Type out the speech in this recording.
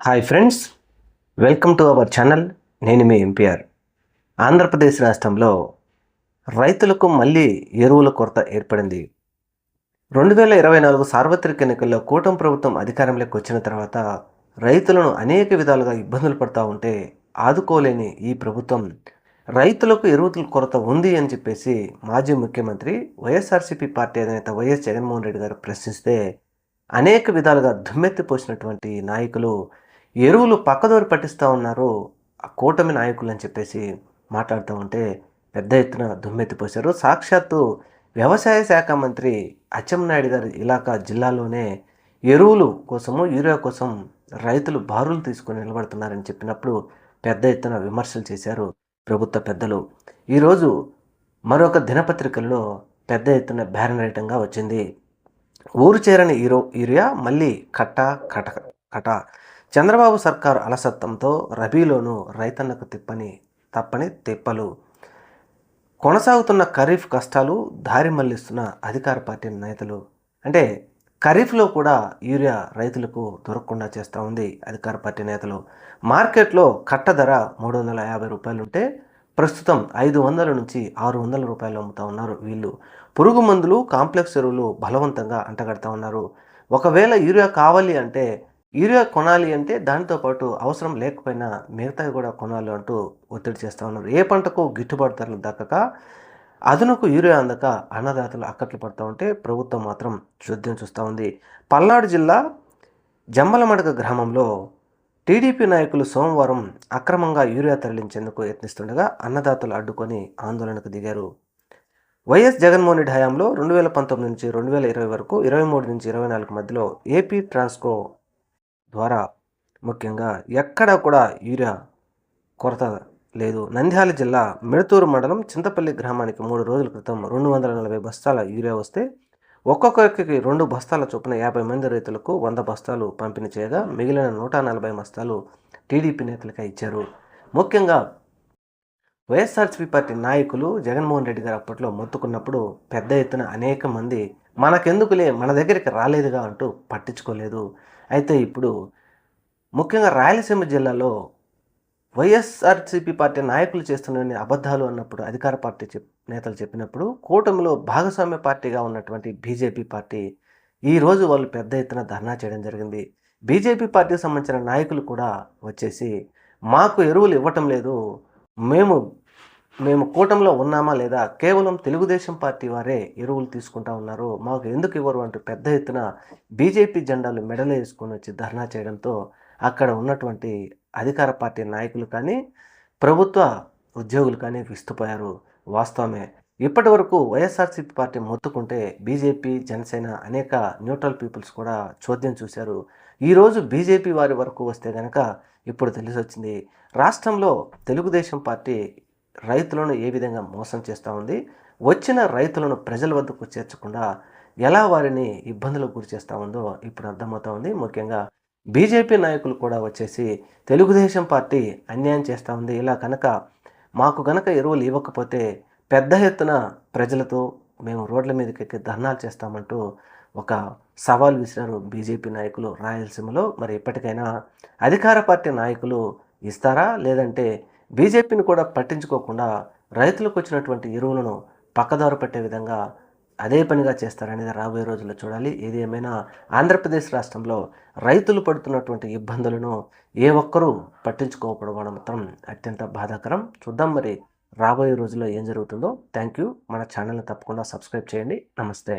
Hi friends welcome to our channel నేను మీ MPR Andhra Pradesh రాష్ట్రంలో రైతులకు మళ్ళీ ఎరువుల కొరత ఏర్పడింది. రెండు వేల ఇరవై నాలుగు సార్వత్రిక ఎన్నికల్లో కూటమి ప్రభుత్వం అధికారంలోకి వచ్చిన తర్వాత రైతులను అనేక విధాలుగా ఇబ్బందులు పడుతూ ఉంటే ఆదుకోలేని ఈ ప్రభుత్వం రైతులకు ఎరువుల కొరత ఉంది అని చెప్పేసి మాజీ ముఖ్యమంత్రి వైఎస్ఆర్సీపీ పార్టీ అధినేత వైఎస్ జగన్మోహన్ రెడ్డి గారు ప్రశ్నిస్తే అనేక విధాలుగా దుమ్మెత్తిపోసినటువంటి నాయకులు ఎరువులు పక్కదోరి పట్టిస్తూ ఉన్నారు. ఆ కూటమి నాయకులు అని చెప్పేసి మాట్లాడుతూ ఉంటే పెద్ద ఎత్తున దుమ్మెత్తిపోశారు. సాక్షాత్తు వ్యవసాయ శాఖ మంత్రి అచ్చెంనాయుడు గారి ఇలాకా జిల్లాలోనే ఎరువులు కోసము యూరియా కోసం రైతులు బారులు తీసుకొని నిలబడుతున్నారని చెప్పినప్పుడు పెద్ద ఎత్తున విమర్శలు చేశారు ప్రభుత్వ పెద్దలు. ఈరోజు మరొక దినపత్రికల్లో పెద్ద ఎత్తున బ్యారన్ వచ్చింది. ఊరు చేరని ఈరో యూరియా మళ్ళీ కట్ట కట కట చంద్రబాబు సర్కారు అలసత్వంతో రబీలోనూ రైతన్నకు తిప్పని తప్పని తిప్పలు. కొనసాగుతున్న ఖరీఫ్ కష్టాలు దారి మళ్ళిస్తున్న అధికార పార్టీ నేతలు. అంటే ఖరీఫ్లో కూడా యూరియా రైతులకు దొరకకుండా చేస్తూ ఉంది అధికార పార్టీ నేతలు. మార్కెట్లో కట్ట ధర మూడు వందల యాభై రూపాయలు ఉంటే ప్రస్తుతం ఐదు వందల నుంచి ఆరు వందల రూపాయలు అమ్ముతా ఉన్నారు వీళ్ళు. పురుగు మందులు కాంప్లెక్స్ ఎరువులు బలవంతంగా అంటగడతా ఉన్నారు. ఒకవేళ యూరియా కావాలి అంటే యూరియా కొనాలి అంటే దాంతోపాటు అవసరం లేకపోయినా మిగతావి కూడా కొనాలి అంటూ ఒత్తిడి చేస్తూ ఉన్నారు. ఏ పంటకు గిట్టుబాటు ధరలు దక్కక అదనకు యూరియా అందక అన్నదాతలు అక్కట్లు పడుతూ ఉంటే ప్రభుత్వం మాత్రం శుద్ధం చూస్తూ ఉంది. పల్నాడు జిల్లా జమ్మలమడక గ్రామంలో టీడీపీ నాయకులు సోమవారం అక్రమంగా యూరియా తరలించేందుకు యత్నిస్తుండగా అన్నదాతలు అడ్డుకొని ఆందోళనకు దిగారు. వైఎస్ జగన్మోహన్ రెడ్డి హయాంలో రెండు వేల పంతొమ్మిది నుంచి రెండు వేల ఇరవై వరకు ఇరవై మూడు నుంచి ఇరవై నాలుగు మధ్యలో ఏపీ ట్రాన్స్కో ద్వారా ముఖ్యంగా ఎక్కడా కూడా యూరియా కొరత లేదు. నంద్యాల జిల్లా మిడతూరు మండలం చింతపల్లి గ్రామానికి మూడు రోజుల క్రితం రెండు వందల నలభై బస్తాల యూరియా వస్తే ఒక్కొక్కరికి రెండు బస్తాల చొప్పున యాభై మంది రైతులకు వంద బస్తాలు పంపిణీ చేయగా మిగిలిన నూట నలభై బస్తాలు టీడీపీ నేతలకే ఇచ్చారు. ముఖ్యంగా వైఎస్ఆర్సీపీ పార్టీ నాయకులు జగన్మోహన్ రెడ్డి గారు అప్పట్లో మొత్తుకున్నప్పుడు పెద్ద ఎత్తున అనేక మంది మనకెందుకులే మన దగ్గరికి రాలేదుగా అంటూ పట్టించుకోలేదు. అయితే ఇప్పుడు ముఖ్యంగా రాయలసీమ జిల్లాలో వైఎస్ఆర్సీపీ పార్టీ నాయకులు చేస్తున్న అబద్ధాలు అన్నప్పుడు అధికార పార్టీ చెప్ నేతలు చెప్పినప్పుడు కూటమిలో భాగస్వామ్య పార్టీగా ఉన్నటువంటి బీజేపీ పార్టీ ఈరోజు వాళ్ళు పెద్ద ఎత్తున ధర్నా చేయడం జరిగింది. బీజేపీ పార్టీకి సంబంధించిన నాయకులు కూడా వచ్చేసి మాకు ఎరువులు ఇవ్వటం లేదు. మేము మేము కూటమిలో ఉన్నామా లేదా? కేవలం తెలుగుదేశం పార్టీ వారే ఎరువులు తీసుకుంటా ఉన్నారు. మాకు ఎందుకు ఇవ్వరు అంటూ పెద్ద ఎత్తున బీజేపీ జెండాలు మెడలు వేసుకొని వచ్చి ధర్నా చేయడంతో అక్కడ ఉన్నటువంటి అధికార పార్టీ నాయకులు కానీ ప్రభుత్వ ఉద్యోగులు కానీ విస్తుపోయారు వాస్తవమే. ఇప్పటి వరకు వైఎస్ఆర్సీపీ పార్టీ మొత్తుకుంటే బీజేపీ జనసేన అనేక న్యూట్రల్ పీపుల్స్ కూడా చోద్యం చూశారు. ఈరోజు బీజేపీ వారి వరకు వస్తే కనుక ఇప్పుడు తెలిసి వచ్చింది రాష్ట్రంలో తెలుగుదేశం పార్టీ రైతులను ఏ విధంగా మోసం చేస్తూ ఉంది? వచ్చిన రైతులను ప్రజల వద్దకు చేర్చకుండా ఎలా వారిని ఇబ్బందులకు గురి చేస్తూ ఉందో ఇప్పుడు అర్థమవుతా ఉంది. ముఖ్యంగా బీజేపీ నాయకులు కూడా వచ్చేసి తెలుగుదేశం పార్టీ అన్యాయం చేస్తూ ఉంది. ఇలా కనుక మాకు గనక ఎరువులు ఇవ్వకపోతే పెద్ద ఎత్తున ప్రజలతో మేము రోడ్ల మీదకి ఎక్కి ధర్నాలు చేస్తామంటూ ఒక సవాల్ విసిరారు బీజేపీ నాయకులు రాయలసీమలో. మరి ఇప్పటికైనా అధికార పార్టీ నాయకులు ఇస్తారా? లేదంటే బీజేపీని కూడా పట్టించుకోకుండా రైతులకు వచ్చినటువంటి ఎరువులను పక్కదారు పెట్టే విధంగా అదే పనిగా చేస్తారనేది రాబోయే రోజుల్లో చూడాలి. ఏది ఏమైనా ఆంధ్రప్రదేశ్ రాష్ట్రంలో రైతులు పడుతున్నటువంటి ఇబ్బందులను ఏ ఒక్కరూ పట్టించుకోకపోవడం మాత్రం అత్యంత బాధాకరం. చూద్దాం మరి రాబోయే రోజుల్లో ఏం జరుగుతుందో. Thank you. మన ఛానల్ని తప్పకుండా సబ్స్క్రైబ్ చేయండి. నమస్తే.